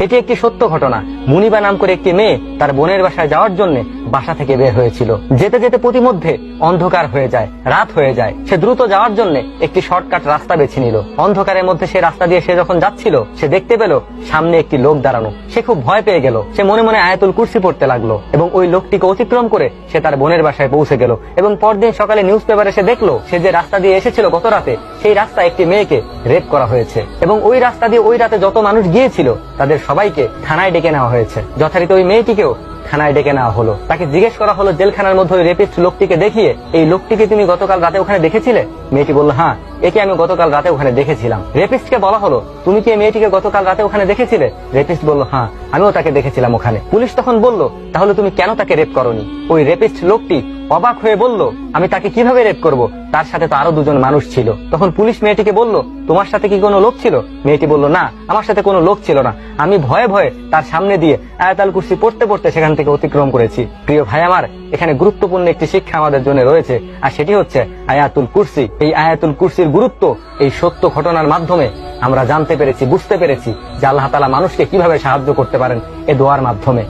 এটি একটি সত্য ঘটনা। মুনিবা নাম করে একটি মেয়ে তার বোনের বাসায় যাওয়ার জন্য বাসা থেকে বের হয়েছিল। যেতে যেতে প্রতিমধ্যে অন্ধকার হয়ে যায়, রাত হয়ে যায়। সে দ্রুত যাওয়ার জন্য একটি শর্টকাট রাস্তা বেছে নিল। অন্ধকারের মধ্যে সে রাস্তা দিয়ে সে যখন যাচ্ছিল, সে দেখতে পেল সামনে একটি লোক দাঁড়ানো। সে খুব ভয় পেয়ে গেল। সে মনে মনে আয়াতুল কুর্সি পড়তে লাগল এবং ওই লোকটিকে অতিক্রম করে সে তার বোনের বাসায় পৌঁছে গেল। এবং পরদিন সকালে নিউজ পেপারে সে দেখল, সে যে রাস্তা দিয়ে এসেছিল গত রাতে, সেই রাস্তা একটি মেয়েকে রেপ করা হয়েছে। এবং ওই রাস্তা দিয়ে ওই রাতে যত মানুষ গিয়েছিল, তাদের সবাইকে থানায় ডেকে নেওয়া হয়েছে। যথারীতি ওই মেয়েটিকেও থানায় ডেকে নেওয়া হলো। তাকে জিজ্ঞেস করা হলো, জেলখানার মধ্যে রেপিস্ট লোকটিকে দেখিয়ে, এই লোকটিকে তুমি গতকাল রাতে ওখানে দেখেছিলে? মেয়েটি বলল হ্যাঁ। একে আমি গতকাল রাতে ওখানে দেখেছিলাম। রেপিস্টকে বলা হলো, তুমি কি মেয়েটিকে গতকাল রাতে ওখানে দেখেছিলে? রেপিস্ট বলল হ্যাঁ আমিও তাকে দেখেছিলাম ওখানে। পুলিশ তখন বলল, তাহলে তুমি কেন তাকে রেপ করনি? ওই রেপিস্ট লোকটি অবাক হয়ে বলল, আমি তাকে কীভাবে রেপ করব? তার সাথে তো আরও দুজন মানুষ ছিল। তখন পুলিশ মেয়েটিকে বলল, তোমার সাথে কি কোনো লোক ছিল? মেয়েটি বলল, না, আমার সাথে কোনো লোক ছিল না। আমি ভয়ে ভয়ে তার সামনে দিয়ে আয়াতাল কুর্সি পড়তে পড়তে সেখান থেকে অতিক্রম করেছি। প্রিয় ভাই আমার, এখানে গুরুত্বপূর্ণ একটি শিক্ষা আমাদের জন্য রয়েছে, আর সেটি হচ্ছে আয়াতুল কুর্সি। এই আয়াতুল কুর্সির গুরুত্ব এই সত্য ঘটনার মাধ্যমে আমরা জানতে পেরেছি, বুঝতে পেরেছি যে আল্লাহ তালা মানুষকে কীভাবে সাহায্য করতে পারেন এ দোয়ার মাধ্যমে।